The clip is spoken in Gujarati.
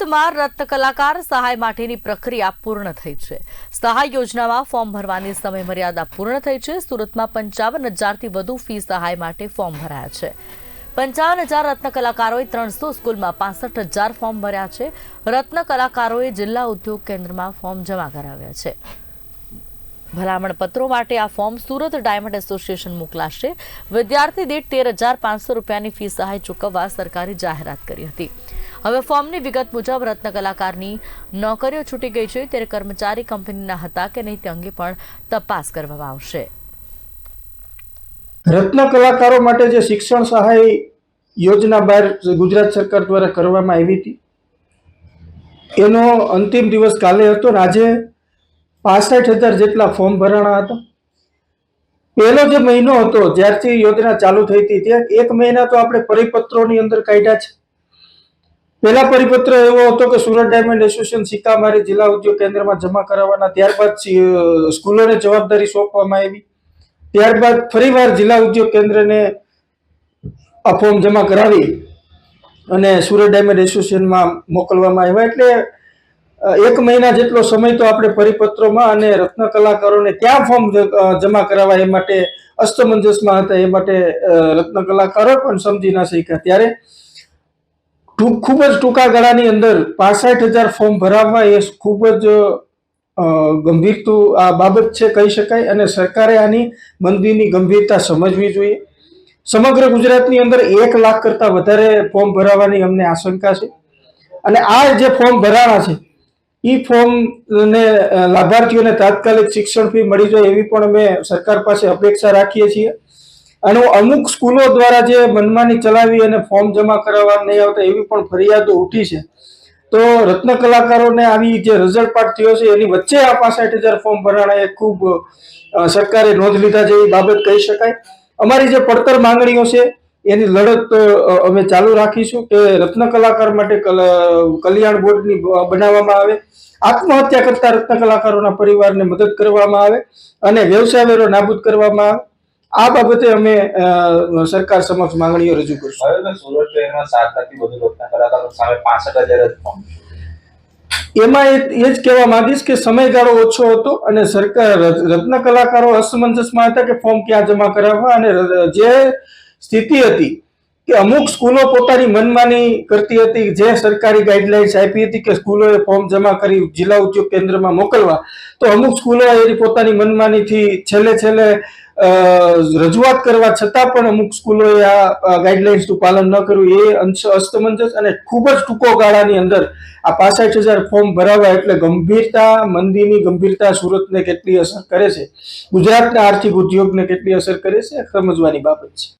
સુરતમાં રત્ન કલાકાર સહાય માટેની પ્રક્રિયા પૂર્ણ થઈ છે. સહાય યોજનામાં ફોર્મ ભરવાની સમય મર્યાદા પૂર્ણ થઈ છે. સુરતમાં પંચાવન હજારથી વધુ ફી સહાય માટે ફોર્મ ભરાયા છે. પંચાવન હજાર રત્ન કલાકારોએ ત્રણસો સ્કૂલમાં પાસઠ હજાર ફોર્મ ભર્યા છે. રત્ન કલાકારોએ જિલ્લા ઉદ્યોગ કેન્દ્રમાં ફોર્મ જમા કરાવ્યા છે. ભલામણ પત્રો માટે આ ફોર્મ સુરત ડાયમંડ એસોસિએશન મોકલાશે. વિદ્યાર્થી દીઠ તેર હજાર પાંચસો રૂપિયાની ફી સહાય ચૂકવવા સરકારે જાહેરાત કરી હતી. હવે ફોર્મની વિગત મુજબ રત્ન કલાકારની નોકરીઓ છૂટી ગઈ છે, ત્યારે કર્મચારી કંપનીના હતા કે નહીં તે અંગે પણ તપાસ કરવામાં આવશે. રત્ન કલાકારો માટે જે શિક્ષણ સહાય યોજના બહાર ગુજરાત સરકાર દ્વારા કરવામાં આવી હતી, એનો અંતિમ દિવસ કાલે હતો ને આજે પાસઠ હજાર જેટલા ફોર્મ ભરાણા હતા. પહેલો જે મહિનો હતો જ્યારથી યોજના ચાલુ થઈ હતી, ત્યાં એક મહિના તો આપણે પરિપત્રોની અંદર કાઢ્યા છે. પહેલા પરિપત્ર એવો હતો કે સુરત ડાયમંડ એસોસિએશન સિક્કામારી જિલ્લા ઉદ્યોગ કેન્દ્રમાં જમા કરાવવાના, ત્યારબાદ સ્કૂલોને જવાબદારી સોંપવામાં આવી. ત્યારબાદ ફરીવાર જિલ્લા ઉદ્યોગ કેન્દ્રને આ ફોર્મ જમા કરાવી અને સુરત ડાયમંડ એસોસિએશનમાં મોકલવામાં આવ્યા. એટલે એક મહિના જેટલો સમય તો આપણે પરિપત્રોમાં અને રત્ન કલાકારોને ક્યાં ફોર્મ જમા કરાવવા એ માટે અસ્તમંજસમાં હતા. એ માટે રત્ન કલાકારો પણ સમજી ના શક્યા. ત્યારે ટૂંક ખૂબ જ ટૂંકા ગાળાની અંદર પાસઠ હજાર ફોર્મ ભરાવવા એ ખૂબ જ ગંભીર આ બાબત છે કહી શકાય અને સરકારે આની મંદીની ગંભીરતા સમજવી જોઈએ. સમગ્ર ગુજરાતની અંદર એક લાખ કરતાં વધારે ફોર્મ ભરાવાની અમને આશંકા છે. અને આ જે ફોર્મ ભરાણા છે એ ફોર્મને લાભાર્થીઓને તાત્કાલિક શિક્ષણ ફી મળી જાય એવી પણ અમે સરકાર પાસે અપેક્ષા રાખીએ છીએ. અને અમુક સ્કૂલો દ્વારા જે મનમાની ચલાવી અને ફોર્મ જમા કરાવવા નહીં આવતા એવી પણ ફરિયાદો ઉઠી છે. તો રત્ન કલાકારોને આવી જે રિઝલ્ટ પાર્ટ થયો છે, એની વચ્ચે આ પાસઠ હજાર ફોર્મ ભરાણા એ ખૂબ સરકારે નોંધ લીધા જેવી બાબત કહી શકાય. અમારી જે પડતર માંગણીઓ છે, એની લડત અમે ચાલુ રાખીશું કે રત્ન કલાકાર માટે કલ- કલ્યાણ બોર્ડની બનાવવામાં આવે. આત્મહત્યા કરતા રત્ન કલાકારોના પરિવારને મદદ કરવામાં આવે અને વ્યવસાય વેરો નાબૂદ કરવામાં આવે. આ બાબતે અમે સરકાર સમક્ષ માંગણીઓ રજૂ કરશું. સુરત શહેરમાં સાત લાખથી વધુ રત્ન કલાકારો સામે પાસઠ હજાર એમાં એ જ કહેવા માંગીશ કે સમયગાળો ઓછો હતો અને સરકાર રત્ન કલાકારો અસમંજસમાં હતા કે ફોર્મ ક્યાં જમા કરાવવા અને જે સ્થિતિ હતી કે અમુક સ્કૂલો પોતાની મનમાની કરતી હતી જે સરકારી ગાઈડલાઇન્સ આપી હતી કે સ્કૂલોએ ફોર્મ જમા કરી જિલ્લા ઉદ્યોગ કેન્દ્રમાં મોકલવા તો અમુક સ્કૂલો એ પોતાની મનમાનીથી છેલ્લે છેલ્લે રજૂઆત કરવા છતાં પણ અમુક સ્કૂલોએ આ ગાઈડલાઇન્સનું પાલન ન કર્યું. એ અંશ અસ્તમંજસ અને ખૂબ જ ટૂંકો ગાળાની અંદર આ પાસઠ હજાર ફોર્મ ભરાવવા એટલે ગંભીરતા, મંદીની ગંભીરતા સુરતને કેટલી અસર કરે છે? ગુજરાતના આર્થિક ઉદ્યોગને કેટલી અસર કરે છે? સમજવાની બાબત છે.